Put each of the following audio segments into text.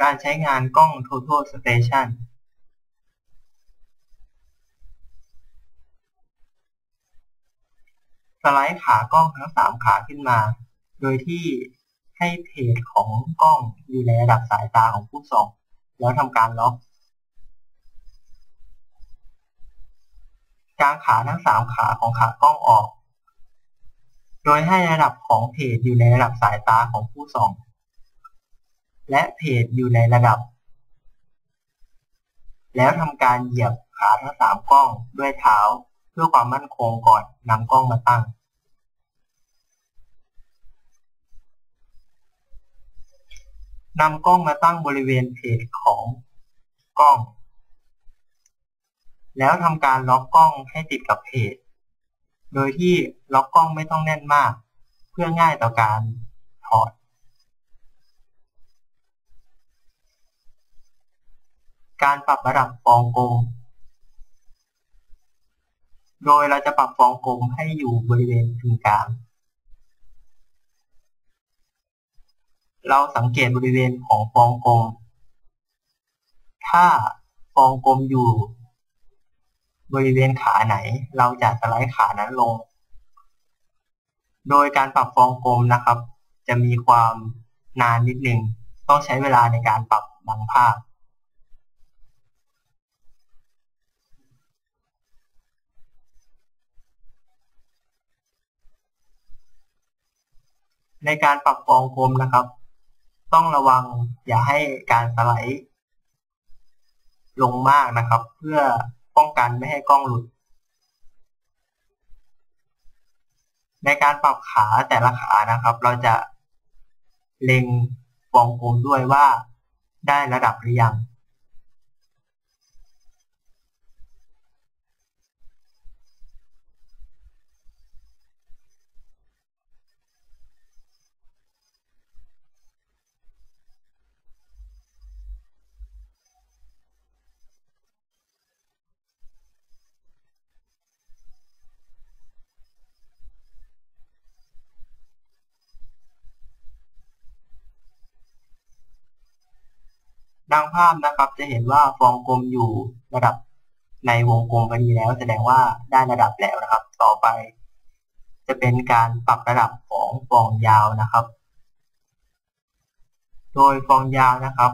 การใช้งานกล้อง Total Station สไลด์ขากล้องทั้ง 3 ขาขึ้นมา โดยที่ให้เพจของกล้องอยู่ในระดับสายตาของผู้ส่อง แล้วทำการล็อก กางขาทั้ง 3 ขาของขากล้องออก โดยให้ระดับของเพจอยู่ในระดับสายตาของผู้ส่อง และเพจอยู่ในระดับ แล้วทำการเหยียบขาทั้ง3กล้องด้วยเท้าเพื่อความมั่นคงก่อนนำกล้องมาตั้ง นำกล้องมาตั้งบริเวณเพจของกล้อง แล้วทำการล็อกกล้องให้ติดกับเพจ โดยที่ล็อกกล้องไม่ต้องแน่นมาก เพื่อง่ายต่อการถอด การปรับระดับฟองกลม โดยเราจะปรับฟองกลมให้อยู่บริเวณกึ่งกลาง เราสังเกตบริเวณของฟองกลม ถ้าฟองกลมอยู่ บริเวณขาไหน เราจะสไลด์ขานั้นลง โดยการปรับฟองกลมนะครับ จะมีความนานนิดหนึ่งต้องใช้เวลาในการปรับบางภาพ ในการปรับฟองกลมนะครับ ต้องระวังอย่าให้การสไลด์ลงมากนะครับ เพื่อป้องกันไม่ให้กล้องหลุด ในการปรับขาแต่ละขานะครับ เราจะเล็งวงกลมด้วยว่าได้ระดับหรือยัง ดังภาพนะครับ จะเห็นว่าฟองกลมอยู่ระดับในวงกลมพอดีแล้ว แสดงว่าได้ระดับแล้วนะครับ ต่อไป จะเป็นการปรับระดับของฟองยาวนะครับ โดยฟองยาวนะครับ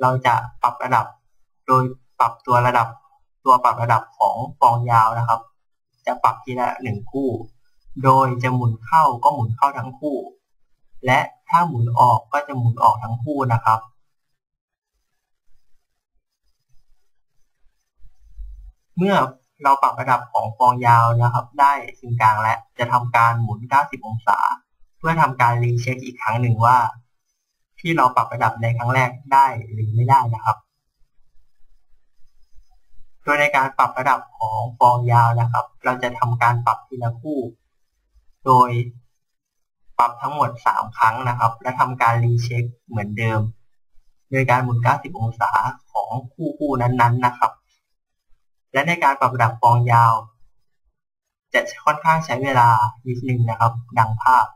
เราจะปรับระดับ โดยปรับตัวระดับ ตัวปรับระดับของฟองยาวนะครับ จะปรับทีละหนึ่งคู่ โดยจะหมุนเข้าก็หมุนเข้าทั้งคู่ และถ้าหมุนออกก็จะหมุนออกทั้งคู่นะครับ เมื่อเราปรับระดับของฟองยาวนะครับ ได้ถึงกลางและจะทำการหมุน 90 องศา เพื่อทำการรีเช็คอีกครั้งหนึ่งว่า ที่เราปรับระดับในครั้งแรกได้หรือไม่ได้นะครับ โดยในการปรับระดับของฟองยาวนะครับ เราจะทำการปรับทีละคู่ โดยปรับทั้งหมด 3 ครั้งนะครับ และทำการรีเช็คเหมือนเดิม โดยการหมุน 90 องศาของคู่คู่นั้นๆนะครับ และในการปรับระดับฟองยาว จะค่อนข้างใช้เวลานิดนึงนะครับ ดังภาพ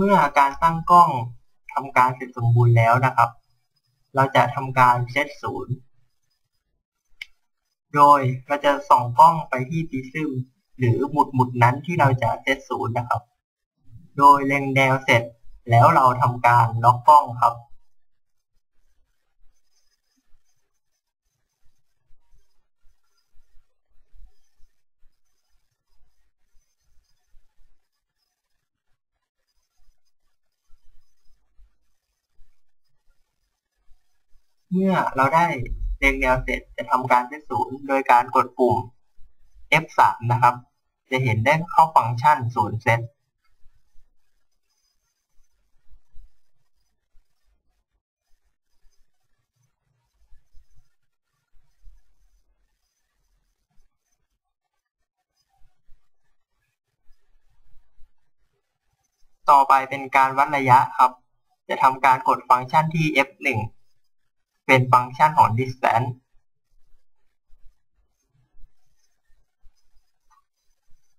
เมื่อการตั้งกล้องทำการเสร็จสมบูรณ์แล้วนะครับ เราจะทำการเซตศูนย์โดยเราจะส่องกล้องไปที่ปิซึมหรือหมุดหมุดนั้นที่เราจะเซตศูนย์นะครับ โดยเล็งแนวเสร็จแล้วเราทำการล็อกกล้องครับ เมื่อเราได้เรียงแนวเสร็จจะทำการเป็นศูนย์โดยการกดปุ่ม F3 นะครับ จะเห็นได้เข้าฟังก์ชันศูนย์เซตต่อไปเป็นการวัดระยะครับ จะทำการกดฟังก์ชันที่ F1 เป็นฟังก์ชันของ distance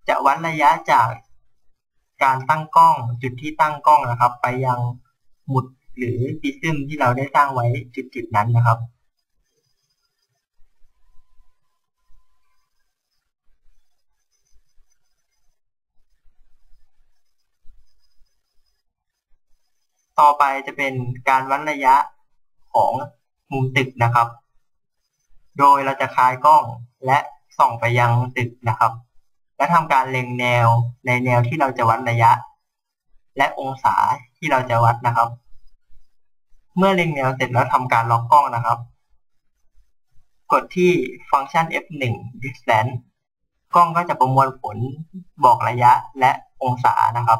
จะวัดระยะจากการตั้งกล้องจุดที่ตั้งกล้องนะครับ ไปยังหมุดหรือพิซึมที่เราได้สร้างไว้จุดๆนั้นนะครับ ต่อไปจะเป็นการวัดระยะของ มุมตึกนะครับ โดยเราจะคลายกล้องและส่องไปยังตึกนะครับ และทำการเล็งแนวในแนวที่เราจะวัดระยะ และองศาที่เราจะวัดนะครับ เมื่อเล็งแนวเสร็จแล้วทำการล็อกกล้องนะครับ กดที่ฟังก์ชัน f1 distance กล้องก็จะประมวลผลบอกระยะและองศานะครับ